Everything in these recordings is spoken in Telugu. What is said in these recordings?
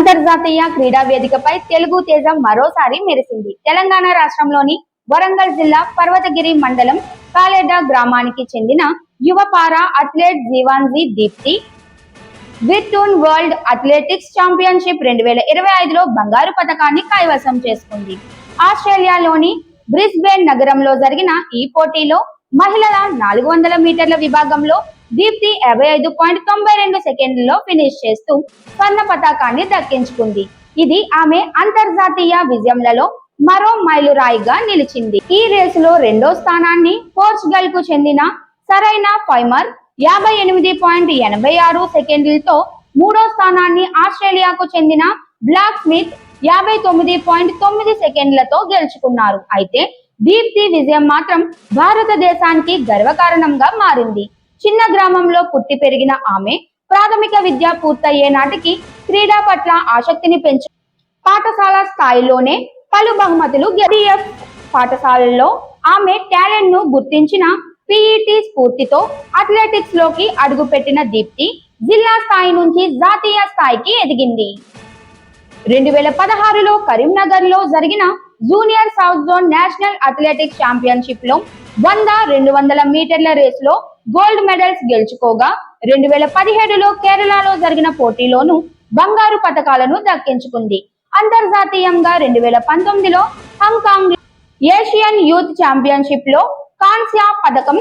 అంతర్జాతీయ క్రీడా వేదికపై తెలుగు తేజం మరోసారి మెరిసింది. తెలంగాణ రాష్ట్రంలోని వరంగల్ జిల్లా పర్వతగిరి మండలం కాలేడ గ్రామానికి చెందిన యువ పారా అథ్లెట్ జీవాన్జీ దీప్తి విర్టూన్ వరల్డ్ అథ్లెటిక్స్ ఛాంపియన్షిప్ రెండు వేల ఇరవై ఐదులో బంగారు పథకాన్ని కైవసం చేసుకుంది. ఆస్ట్రేలియాలోని బ్రిస్బేన్ నగరంలో జరిగిన ఈ పోటీలో మహిళల నాలుగు వందల మీటర్ల విభాగంలో దీప్తి యాభై ఐదు పాయింట్ తొంభై రెండు సెకండ్లలో ఫినిష్ చేస్తూ స్వర్ణ పతాకాన్ని దక్కించుకుంది. ఇది ఆమె అంతర్జాతీయ విజయంలలో మరో మైలురాయిగా నిలిచింది. ఈ రేసులో రెండో స్థానాన్ని పోర్చుగల్కు చెందిన సరైన ఫైమర్ యాభై ఎనిమిది పాయింట్ ఎనభై ఆరు సెకండ్లతో మూడో స్థానాన్ని ఆస్ట్రేలియాకు చెందిన బ్లాక్ స్మిత్ యాభై తొమ్మిది పాయింట్ తొమ్మిది సెకండ్లతో గెలుచుకున్నారు. అయితే దీప్తి విజయం మాత్రం భారతదేశానికి గర్వకారణంగా మారింది. చిన్న గ్రామంలో పుట్టి పెరిగిన ఆమె ప్రాథమిక విద్య పూర్తయ్యే నాటికి క్రీడా పట్ల ఆసక్తిని పెంచు పాఠశాల స్థాయిలోనే పలు బహుమతులు గెలిఎఫ్ పాఠశాలల్లో ఆమె టాలెంట్ను గుర్తించిన పిఈటి స్ఫూర్తితో అథ్లెటిక్స్లోకి అడుగుపెట్టిన దీప్తి జిల్లా స్థాయి నుంచి జాతీయ స్థాయికి ఎదిగింది. రెండు వేల పదహారులో కరీంనగర్లో జరిగిన junior south zone national athletics ఛాంపియన్షిప్లో వంద రెండు వందల మీటర్ల రేసులో గోల్డ్ మెడల్స్ గెలుచుకోగా రెండు వేల పదిహేడులో కేరళలో జరిగిన పోటీలోను బంగారు పథకాలను దక్కించుకుంది. అంతర్జాతీయంగా రెండు వేల పంతొమ్మిదిలో హాంకాంగ్ ఏషియన్ యూత్ ఛాంపియన్షిప్లో కాన్స్యా పథకం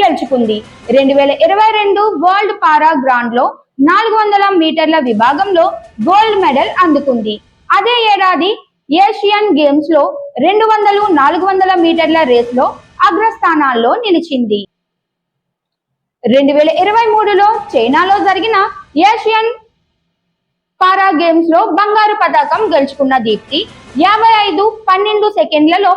గెలుచుకుంది. రెండు వేల ఇరవై రెండు వరల్డ్ పారా గ్రాండ్లో నాలుగు వందల మీటర్ల విభాగంలో గోల్డ్ మెడల్ అందుకుంది. అదే ఏడాది ఏషియన్ గేమ్స్లో రెండు వందలు నాలుగు వందల మీటర్ల రేస్లో అగ్రస్థానాల్లో నిలిచింది. రెండు వేల ఇరవై మూడులో చైనాలో జరిగిన ఏషియన్ పారా గేమ్స్లో బంగారు పతాకం గెలుచుకున్న దీప్తి యాభై ఐదు పన్నెండు సెకండ్లలో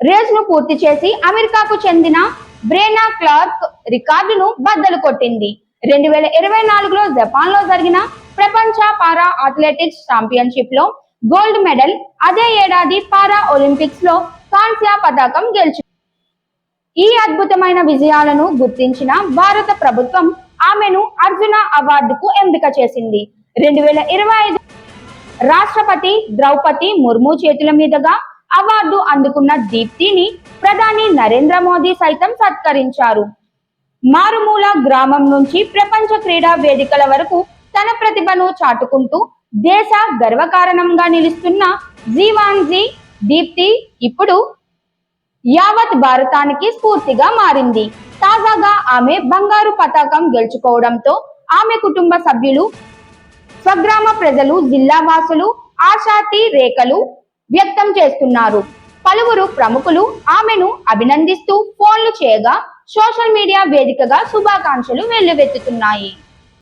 రేస్ను పూర్తి చేసి అమెరికాకు చెందిన బ్రేనా క్లార్క్ రికార్డును బద్దలు కొట్టింది. రెండు వేల ఇరవై నాలుగులో జపాన్లో జరిగిన ప్రపంచ పారా అథ్లెటిక్స్ ఛాంపియన్షిప్లో గోల్డ్ మెడల్ అదే ఏడాది పారా ఒలింపిక్స్లో కాంస్య పతాకం గెలుచు ఈ అద్భుతమైన విజయాలను గుర్తించిన భారత ప్రభుత్వం ఆమెను అర్జున అవార్డుకు ఎంపిక చేసింది. రెండు వేల ఇరవై ఐదు రాష్ట్రపతి ద్రౌపది ముర్ము చేతుల మీదుగా అవార్డు అందుకున్న దీప్తిని ప్రధాని నరేంద్ర మోదీ సైతం సత్కరించారు. మారుమూల గ్రామం నుంచి ప్రపంచ క్రీడా వేదికల వరకు తన ప్రతిభను చాటుకుంటూ దేశ గర్వకారణంగా నిలుస్తున్న జీవాన్జీ దీప్తి ఇప్పుడు యావత్ భారతానికి స్ఫూర్తిగా మారింది. తాజాగా ఆమె బంగారు పతాకం గెలుచుకోవడంతో ఆమె కుటుంబ సభ్యులు స్వగ్రామ ప్రజలు జిల్లా వాసులు ఆశాతి రేఖలు వ్యక్తం చేస్తున్నారు. పలువురు ప్రముఖులు ఆమెను అభినందిస్తూ ఫోన్లు చేయగా సోషల్ మీడియా వేదికగా శుభాకాంక్షలు వెల్లువెత్తుతున్నాయి.